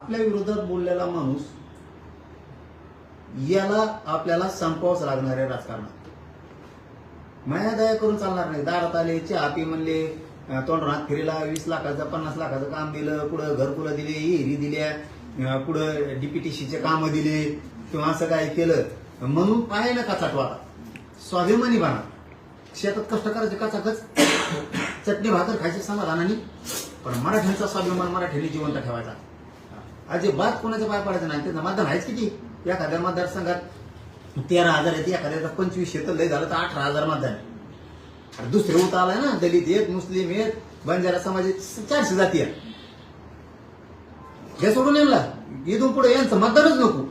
आपल्या विरोधात बोललेला माणूस याला आपल्याला संपवाच लागणार आहे राजकारणात. माया दया करून चालणार नाही. दारात आले चहापी म्हणले अं, तोंडरात फिरीला वीस लाखाचं पन्नास लाखाचं काम दिलं कुठं घरकुलं दिले हिरी दिल्या पुढं कुठं डीपीटीसीचे काम दिले किंवा असं काय केलं. म्हणून पाय नका चाटवा स्वाभिमानी बना. शेतात कष्ट करायचे काचाकच चटणी भाकर खायची समाधानाने. पण मराठ्यांचा स्वाभिमान मराठ्यांनी जिवंत ठेवायचा. अजिबात कोणाच्या पाय पडायचं नाही त्यांचं मतदान आहेच किती एखाद्या मतदारसंघात तेरा हजार येते एखाद्याचा पंचवीसशे तर लय झालं तर अठरा हजार मतदान आहे. अरे दुसरे उत आलाय ना दलित एक मुस्लिम एक बंजारा समाजाची चारशे जाती आहे हे सोडून येणला इथून पुढे यांचं मतदानच नको.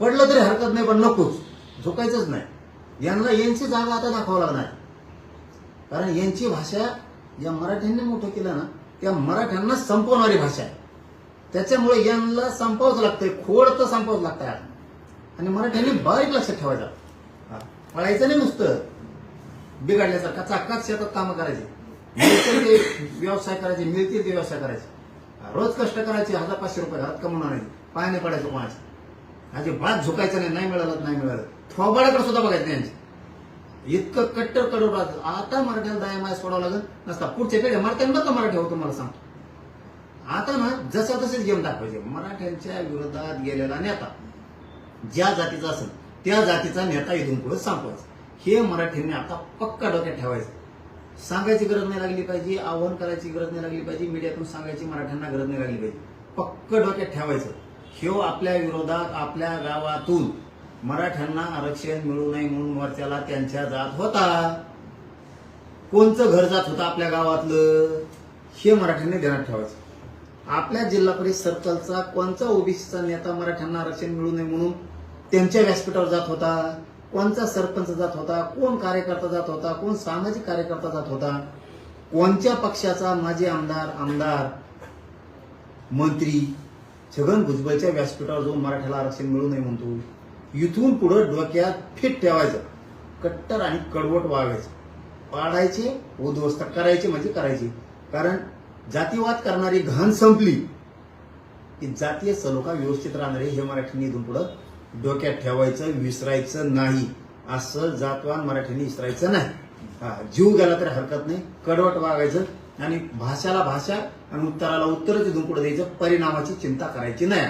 पडलं तरी हरकत नाही पण नकोच. झोकायचंच नाही. यांना यांची जागा आता दाखवावं लागणार. कारण यांची भाषा या मराठ्यांनी मोठं केलं ना त्या मराठ्यांना संपवणारी भाषा आहे. त्याच्यामुळे यांना संपवावंच लागतंय. खोड तर संपवावंच लागतंय. आणि मराठ्यांनी बारीक लक्षात ठेवायचं. पळायचं नाही नुसतं. बिघडल्यासारखा चाकात शेतात कामं करायचे. मिळतील ते व्यवसाय करायचे मिळतील ते व्यवसाय करायचे. रोज कष्ट करायचे हजार पाचशे रुपये घरात कमवणार नाही पाय नाही पडायचं कोणाचं. अजिबात झुकायचं नाही नाही मिळालं नाही मिळालं. थोबाडाकडे सुद्धा बघायचं नाही यांचे. इतकं कट्टर कडू आता मराठ्याला दया माया सोडावं लागत नसता पुढच्या पिढ्या मराठ्यांना मराठी होतो मला सांग आता ना जसं तसेच घेऊन दाखवायचे मराठ्यांच्या विरोधात गेलेला नेता ज्या जातीचा असेल त्या जातीचा नेता इथून पुढे संपवायचा. हे मराठ्यांनी आता पक्का डोक्यात ठेवायचं. सांगायची गरज नाही लागली पाहिजे आव्हान करायची गरज नाही लागली पाहिजे मीडियातून सांगायची मराठ्यांना गरज नाही लागली पाहिजे. पक्क डोक्यात ठेवायचं. ह्यो आपल्या विरोधात आपल्या गावातून मराठ्यांना आरक्षण मिळू नये म्हणून मोर्चाला त्यांच्या जात होता. कोणचं घर जात होतं आपल्या गावातलं? हे मराठ्यांनी ध्यानात ठेवायचं. आपल्या जिल्हा परिषद सर्कलचा कोणचा ओबीसीचा नेता मराठ्यांना आरक्षण मिळू नये म्हणून त्यांच्या व्यासपीठावर जात होता? कोणचा सरपंच जात होता? कोण कार्यकर्ता जात होता? कोण सामाजिक कार्यकर्ता जात होता? कोणत्या पक्षाचा माजी आमदार आमदार मंत्री छगन भुजबळच्या व्यासपीठावर जाऊन मराठ्याला आरक्षण मिळू नये म्हणतो? इथून पुढे डोक्यात फिट ठेवायचं. कट्टर आणि कडवट वागायचं. पाडायचे उद्ध्वस्त करायचे म्हणजे करायचे. कारण जातीवाद करणारी घाण संपली की जातीय सलोखा व्यवस्थित राहणार हे मराठ्यांनी इथून पुढं डोक्यात ठेवायचं विसरायचं नाही. असं जातवान मराठीने विसरायचं नाही. हा, जीव गेला तरी हरकत नाही कडवट वागायचं आणि भाषाला भाषा आणि उत्तराला उत्तरच इथून पुढे द्यायचं परिणामाची चिंता करायची नाही